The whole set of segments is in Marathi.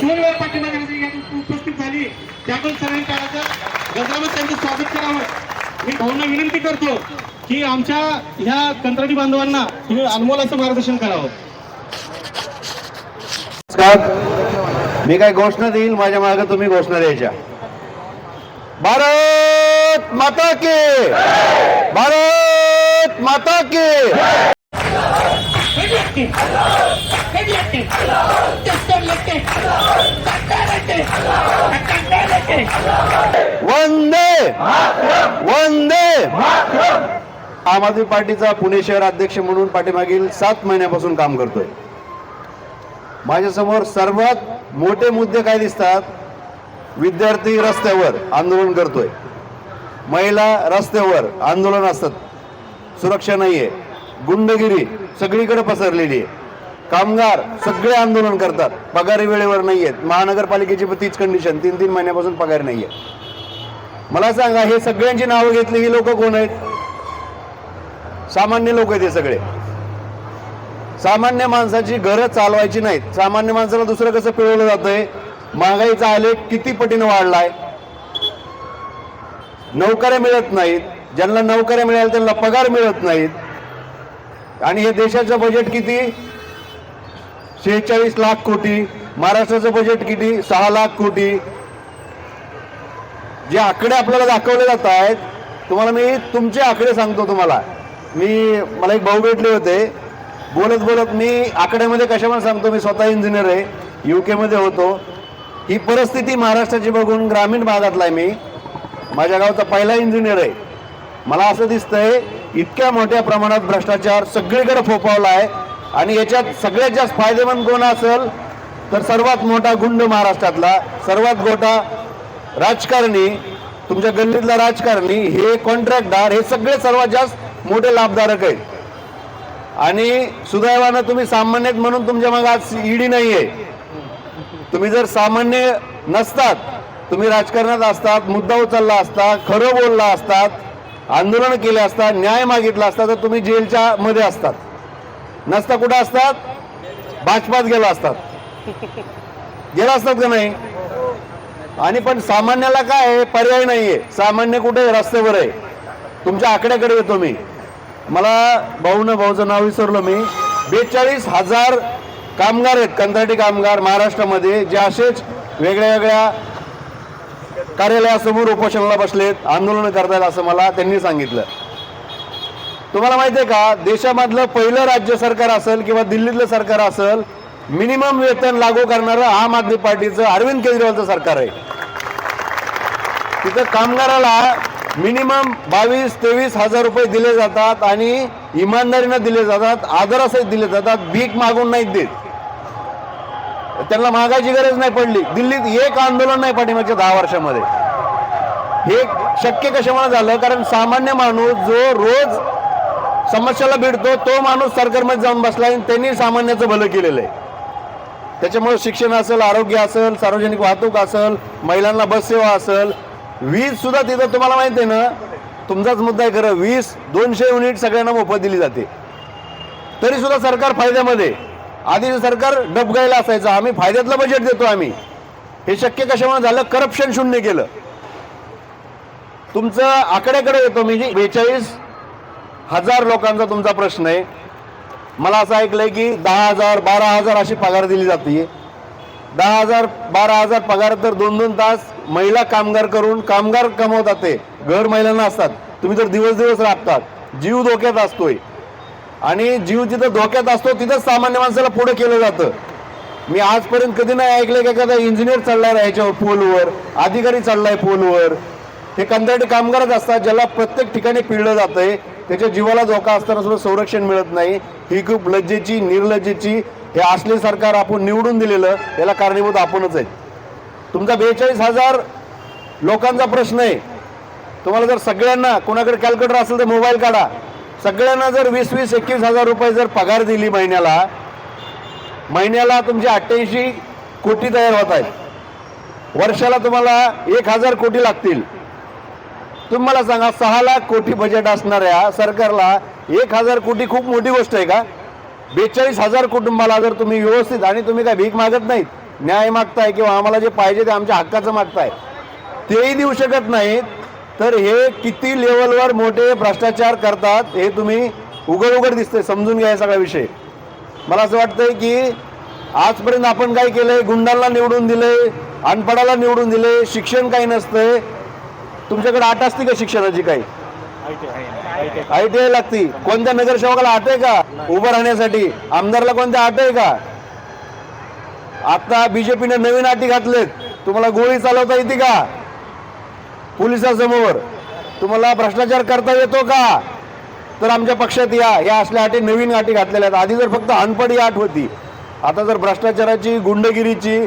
दोन वेळा पाठीमागे यात उपस्थित झाली. त्याकडून सगळ्यांनी करायचं गजरामध्ये त्यांचं स्वागत करावं. मी भाऊंना विनंती करतो की आमच्या ह्या कंत्राटी बांधवांना तुम्ही अनमोल असं मार्गदर्शन करावं. नमस्कार. मी काय घोषणा देईल? माझ्या मागे तुम्ही घोषणा द्यायच्या. भारत माता के! भारत माता के! वंदे वंदे आम आदमी पार्टीचा पुणे शहर अध्यक्ष म्हणून पाठीमागील सात महिन्यापासून काम करतोय. माझ्यासमोर सर्वात मोठे मुद्दे काय दिसतात? विद्यार्थी रस्त्यावर आंदोलन करतोय. महिला रस्त्यावर आंदोलन असतात. सुरक्षा नाहीये. गुंडगिरी सगळीकडे पसरलेली आहे. कामगार सगळे आंदोलन करतात. पगारी वेळेवर नाही आहेत. महानगरपालिकेची पण तीच कंडिशन तीन तीन महिन्यापासून पगार नाही आहे. मला सांगा हे सगळ्यांची नावं घेतली ही लोक कोण आहेत? सामान्य लोक आहेत हे सगळे. सामान्य माणसाची घरं चालवायची नाहीत. सामान्य माणसाला दुसरं कसं पिळवलं जातंय? महागाईचा आलेख किती पटीनं वाढलाय? नोकऱ्या मिळत नाहीत. ज्यांना नोकऱ्या मिळाल्या त्यांना पगार मिळत नाहीत. आणि हे देशाचं बजेट किती? शेहेचाळीस लाख कोटी. महाराष्ट्राचं बजेट किती? सहा लाख कोटी. जे आकडे आपल्याला दाखवले जात आहेत तुम्हाला मी तुमचे आकडे सांगतो तुम्हाला. मी मला एक भाऊ भेटले होते. बोलत बोलत मी आकड्यामध्ये कशामध्ये सांगतो? मी स्वतः इंजिनियर आहे. यू केमध्ये होतो. ही परिस्थिती महाराष्ट्राची बघून ग्रामीण भागातला आहे मी. माझ्या गावचा पहिला इंजिनियर आहे. मला असं दिसतंय इतक्या मोठ्या प्रमाणात भ्रष्टाचार सगळीकडे फोपावला आहे. आणि याच्यात सगळ्यात जास्त फायदेमंद कोण असेल तर सर्वात मोठा गुंड महाराष्ट्रातला सर्वात मोठा राजकारणी तुमच्या गल्लीतला राजकारणी हे कॉन्ट्रॅक्टदार हे सगळे सर्वात जास्त मोठे लाभधारक आहेत. आणि सुदैवानं तुम्ही सामान्यतः म्हणून तुमच्या मग आज ईडी आहे तुम्ही जर सामान्य नसतात तुम्ही राजकारणात असतात मुद्दा उचलला असता खरं बोलला असतात आंदोलन केले असतात न्याय मागितला असता तर तुम्ही जेलच्या मध्ये असतात. नसता कुठं असतात? भाजपात गेला असतात. गेला असतात का नाही? आणि पण सामान्याला काय आहे? पर्याय नाहीये. सामान्य कुठे रस्त्यावर आहे. तुमच्या आकड्याकडे येतो मी. मला भाऊनं भाऊचं नाव विसरलो मी. बेचाळीस हजार कामगार आहेत कंत्राटी कामगार महाराष्ट्रामध्ये जे असेच वेगळ्या वेगळ्या कार्यालयासमोर उपोषणाला बसलेत आंदोलन करतायत असं मला त्यांनी सांगितलं. तुम्हाला माहिती आहे का देशामधलं पहिलं राज्य सरकार असेल किंवा दिल्लीतलं सरकार असेल मिनिमम वेतन लागू करणारं आम आदमी पार्टीचं अरविंद केजरीवालचं सरकार आहे. तिथं कामगाराला मिनिमम बावीस तेवीस हजार रुपये दिले जातात आणि इमानदारीनं दिले जातात आदरासहित दिले जातात भीक मागून नाहीत देत. त्यांना मागायची गरज नाही पडली. दिल्लीत एक आंदोलन नाही पाठीमागच्या दहा वर्षामध्ये. हे शक्य कशामुळे झालं? कारण सामान्य माणूस जो रोज समस्याला भिडतो तो माणूस सरकारमध्ये जाऊन बसला आणि त्यांनी सामान्याचं भलं केलेलं आहे. त्याच्यामुळे शिक्षण असेल आरोग्य असेल सार्वजनिक वाहतूक असेल महिलांना बस सेवा असेल वीज सुद्धा तिथं तुम्हाला माहिती आहे ना? तुमचाच मुद्दा आहे खरं. वीस दोनशे युनिट सगळ्यांना मोफत दिली जाते. तरी सुद्धा सरकार फायद्यामध्ये. आधीचं सरकार डबगायला असायचं. आम्ही फायद्यातलं बजेट देतो आम्ही. हे शक्य कशामुळे झालं? करप्शन शून्य केलं. तुमचं आकड्याकडे येतो मी बेचाळीस हजार लोकांचा तुमचा प्रश्न आहे. मला असं ऐकलंय की दहा हजार बारा हजार अशी पगार दिली जाते. दहा हजार बारा हजार पगार तर दोन दोन तास महिला कामगार करून कामगार कमवतात ते. घर महिलांना असतात. तुम्ही तर दिवस दिवस राबतात. जीव धोक्यात असतोय. आणि जीव जिथं धोक्यात असतो तिथंच सामान्य माणसाला पुढं केलं जातं. मी आजपर्यंत कधी नाही ऐकलं की एखादा इंजिनियर चढलाय ह्याच्यावर पोलवर अधिकारी चढलाय पोलवर हे कंत्राटी कामगारच असतात ज्याला प्रत्येक ठिकाणी पिळलं जातंय. त्याच्या जीवाला धोका असताना सुद्धा संरक्षण मिळत नाही. ही खूप लज्जेची निर्लज्जेची हे असले सरकार आपण निवडून दिलेलं याला कारणीभूत आपणच आहेत. तुमचा बेचाळीस हजार लोकांचा प्रश्न आहे. तुम्हाला जर सगळ्यांना कोणाकडे कॅल्क्युलेटर असेल तर मोबाईल काढा. सगळ्यांना जर वीस वीस एकवीस हजार रुपये जर पगार दिली महिन्याला महिन्याला तुमचे अठ्ठ्याऐंशी कोटी तयार होत आहेत. वर्षाला तुम्हाला एक हजार कोटी लागतील. तुम्ही मला सांगा सहा लाख कोटी बजेट असणाऱ्या सरकारला एक हजार कोटी खूप मोठी गोष्ट आहे का? बेचाळीस हजार कुटुंबाला जर तुम्ही व्यवस्थित आणि तुम्ही काय भीक मागत नाहीत न्याय मागताय किंवा आम्हाला जे पाहिजे ते आमच्या हक्काचं मागताय तेही देऊ शकत नाहीत. तर हे किती लेवलवर मोठे भ्रष्टाचार करतात हे तुम्ही उघड उघड दिसते समजून घ्या सगळा विषय. मला असं वाटतंय की आजपर्यंत आपण काय केलंय गुंडांना निवडून दिलंय अनपडाला निवडून दिले शिक्षण काही नसतंय. तुमच्याकडे आट असते का शिक्षणाची काही? आय टी आय लागती. कोणत्या नगरसेवकाला आट आहे का? उभं राहण्यासाठी. आमदारला कोणत्या आट आहे का? आता बीजेपीने नवीन आटी घातलेत. तुम्हाला गोळी चालवता येते का? पोलिसासमोर तुम्हाला भ्रष्टाचार करता येतो का? तर आमच्या पक्षात या या असल्या अटी नवीन अटी घातलेल्या आहेत. आधी जर फक्त अनपड ही अट होती आता जर भ्रष्टाचाराची गुंडगिरीची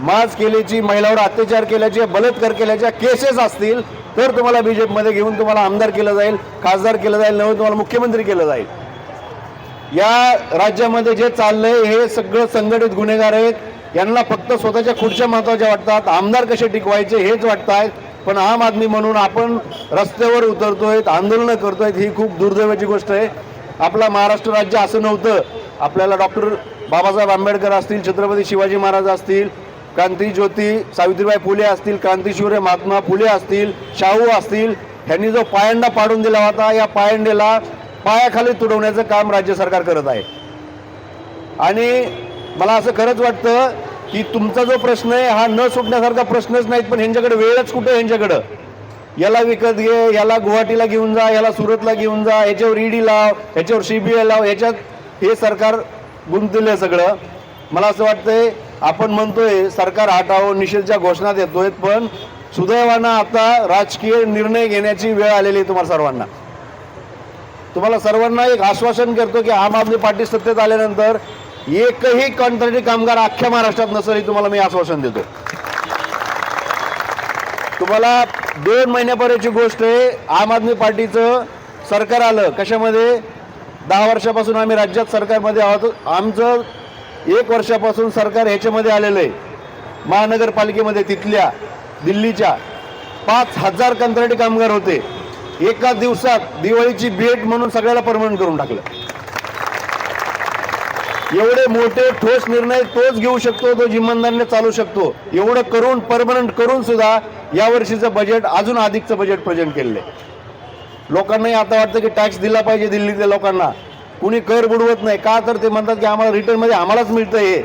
माज केल्याची महिलावर अत्याचार केल्याचे बलात्कार केल्याच्या केसेस असतील तर तुम्हाला बीजेपीमध्ये घेऊन तुम्हाला आमदार केलं जाईल खासदार केलं जाईल नव्हे तुम्हाला मुख्यमंत्री केलं जाईल. या राज्यामध्ये जे चाललंय हे सगळं संघटित गुन्हेगार आहेत. यांना फक्त स्वतःच्या खुर्च्या महत्त्वाच्या वाटतात. आमदार कसे टिकवायचे हेच वाटत आहेत पण आम आदमी म्हणून आपण रस्त्यावर उतरतोय आंदोलनं करतोय ही खूप दुर्दैवाची गोष्ट आहे. आपला महाराष्ट्र राज्य असं नव्हतं. आपल्याला डॉक्टर बाबासाहेब आंबेडकर असतील छत्रपती शिवाजी महाराज असतील क्रांती ज्योती सावित्रीबाई फुले असतील क्रांतीशूर्य महात्मा फुले असतील शाहू असतील ह्यांनी जो पायंडा पाडून दिला होता या पायंडेला पायाखाली तुडवण्याचं काम राज्य सरकार करत आहे. आणि मला असं खरंच वाटतं की तुमचा जो प्रश्न आहे हा न सुटण्यासारखा प्रश्नच नाहीत पण ह्यांच्याकडे वेळच कुठं ह्यांच्याकडं? याला विकत घे याला गुवाहाटीला घेऊन जा याला सुरतला घेऊन जा ह्याच्यावर ईडी लाव ह्याच्यावर सीबीआय लाव ह्याच्यात हे सरकार गुंतलेलं सगळं. मला असं वाटतंय आपण म्हणतोय सरकार हटावं निषेधच्या घोषणा देतोय पण सुदैवानं आता राजकीय निर्णय घेण्याची वेळ आलेली आहे तुम्हाला सर्वांना. तुम्हाला सर्वांना एक आश्वासन करतो की आम आदमी पार्टी सत्तेत आल्यानंतर एकही कंत्राटी कामगार अख्ख्या महाराष्ट्रात नसेल हे तुम्हाला मी आश्वासन देतो. तुम्हाला दोन महिन्यापर्यंतची गोष्ट आहे आम आदमी पार्टीचं सरकार आलं कशामध्ये? दहा वर्षापासून आम्ही राज्यात सरकारमध्ये आहोत. आमचं एक वर्षापासून सरकार ह्याच्यामध्ये आलेलं आहे. महानगरपालिकेमध्ये तिथल्या दिल्लीच्या पाच हजार कंत्राटी कामगार होते. एका दिवसात दिवाळीची भेट म्हणून सगळ्याला परमनंट करून टाकलं. एवढे मोठे ठोस निर्णय तोच घेऊ शकतो तो जिम्मेदारीने चालू शकतो. एवढं करून परमनंट करून सुद्धा या वर्षीचं बजेट अजून अधिकचं बजेट प्रेझेंट केलेलं आहे. लोकांनाही आता वाटतं की टॅक्स दिला पाहिजे दिल्लीतल्या लोकांना. कुणी कर बुडवत नाही. का तर ते म्हणतात की आम्हाला रिटर्नमध्ये आम्हालाच मिळतं हे.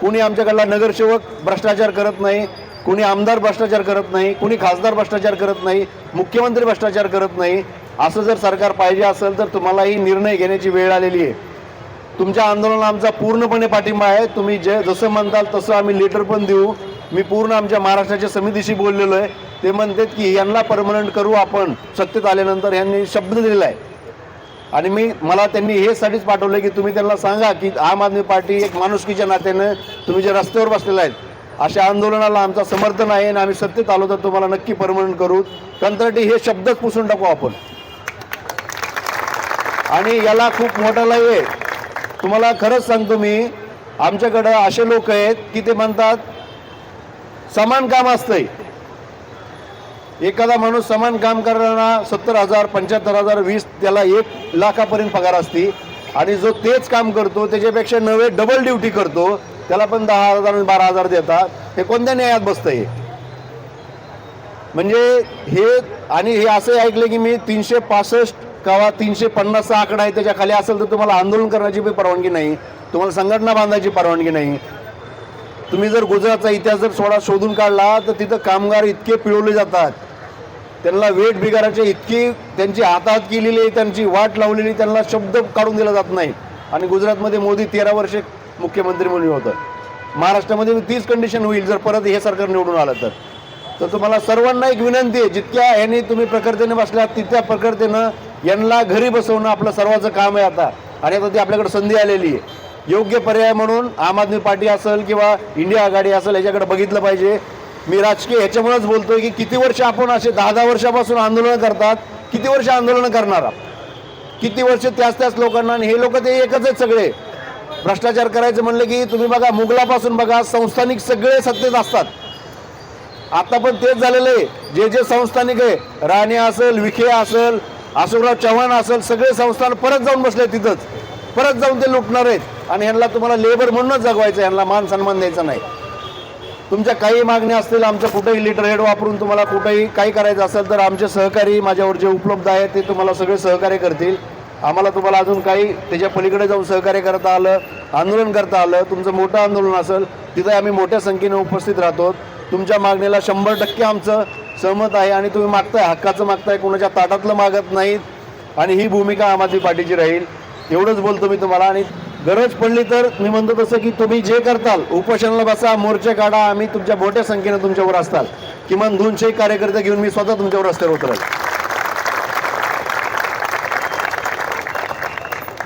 कुणी आमच्याकडला नगरसेवक भ्रष्टाचार करत नाही. कुणी आमदार भ्रष्टाचार करत नाही. कुणी खासदार भ्रष्टाचार करत नाही. मुख्यमंत्री भ्रष्टाचार करत नाही. असं जर सरकार पाहिजे असेल तर तुम्हालाही निर्णय घेण्याची वेळ आलेली आहे. तुमच्या आंदोलनाला आमचा पूर्णपणे पाठिंबा आहे. तुम्ही जे जसं म्हणताल तसं आम्ही लेटर पण देऊ. मी पूर्ण आमच्या महाराष्ट्राच्या समितीशी बोललेलो आहे. ते म्हणतात की यांना परमनंट करू आपण. सत्तेत आल्यानंतर यांनी शब्द दिलेला आहे. आणि मी मला त्यांनी हे साठीच पाठवलं की तुम्ही त्यांना सांगा की आम आदमी पार्टी एक माणुसकीच्या नात्यानं तुम्ही जे रस्त्यावर बसलेले आहेत अशा आंदोलनाला आमचा समर्थन आहे आणि आम्ही सत्तेत आलो तर तुम्हाला नक्की परमनंट करू. कंत्राटी हे शब्दच पुसून टाकू आपण. आणि याला खूप मोठा लय आहे. तुम्हाला खरंच सांगतो मी आमच्याकडं असे लोक आहेत की ते म्हणतात समान काम असतंय. एखादा माणूस समान काम करणारा सत्तर हजार पंच्याहत्तर हजार वीस त्याला एक लाखापर्यंत पगार असते आणि जो तेच काम करतो त्याच्यापेक्षा नवे डबल ड्युटी करतो त्याला पण दहा हजार आणि बारा हजार देतात. हे कोणत्या न्यायात बसतंय? म्हणजे हे आणि हे असं ऐकलं की मी तीनशे पासष्ट कवा तीनशे पन्नासचा आकडा आहे त्याच्याखाली असेल तर तुम्हाला आंदोलन करण्याची पण परवानगी नाही. तुम्हाला संघटना बांधायची परवानगी नाही. तुम्ही जर गुजरातचा इतिहास जर सोडा शोधून काढला तर तिथं कामगार इतके पिळवले जातात. त्यांना वेट बिगाराचे इतकी त्यांची हातात केलेली त्यांची वाट लावलेली त्यांना शब्द काढून दिला जात नाही. आणि गुजरातमध्ये मोदी तेरा वर्षे मुख्यमंत्री म्हणून होतं. महाराष्ट्रामध्ये तीच कंडिशन होईल जर परत हे सरकार निवडून आलं तर. तर तुम्हाला सर्वांना एक विनंती आहे जितक्या ह्यांनी तुम्ही प्रखरतेने बसल्यात तितक्या प्रखरतेनं यांना घरी बसवणं आपलं सर्वांचं काम आहे आता. आणि आता ती आपल्याकडे संधी आलेली आहे. योग्य पर्याय म्हणून आम आदमी पार्टी असेल किंवा इंडिया आघाडी असेल याच्याकडे बघितलं पाहिजे. मी राजकीय ह्याच्यामुळेच बोलतोय की किती वर्ष आपण असे दहा दहा वर्षापासून आंदोलनं करतात किती वर्ष आंदोलनं करणार किती वर्ष त्याच त्याच लोकांना आणि हे लोक ते एकच आहेत सगळे. भ्रष्टाचार करायचं म्हणलं की तुम्ही बघा मुघलापासून बघा संस्थानिक सगळे सत्तेत असतात. आता पण तेच झालेलं आहे. जे जे संस्थानिक आहे राणे असेल विखे असेल अशोकराव चव्हाण असेल सगळे संस्थान परत जाऊन बसले तिथंच. परत जाऊन ते लुटणार आहेत. आणि ह्यांना तुम्हाला लेबर म्हणूनच जगवायचं ह्यांना मान सन्मान द्यायचा नाही. तुमच्या काही मागण्या असतील आमचं कुठेही लिटर हेड वापरून तुम्हाला कुठेही काही करायचं असेल तर आमचे सहकारी माझ्यावर जे उपलब्ध आहेत ते तुम्हाला सगळे सहकार्य करतील. आम्हाला तुम्हाला अजून काही त्याच्या पलीकडे जाऊन सहकार्य करता आलं आंदोलन करता आलं तुमचं मोठं आंदोलन असेल तिथे आम्ही मोठ्या संख्येने उपस्थित राहतो. तुमच्या मागणीला शंभर टक्के आमचं सहमत आहे आणि तुम्ही मागताय हक्काचं मागताय कोणाच्या ताटातलं मागत नाहीत आणि ही भूमिका आम आदमी पार्टीची राहील. एवढंच बोलतो मी तुम्हाला आणि गरज पडली तर मी म्हणतो तसं की तुम्ही जे करताल उपोषणाला बसा मोर्चे काढा आम्ही तुमच्या मोठ्या संख्येनं तुमच्यावर असताल. किमान दोनशे कार्यकर्ते घेऊन मी स्वतः तुमच्यावर रस्त्यावर उतरेल.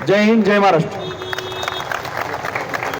जय हिंद जय महाराष्ट्र.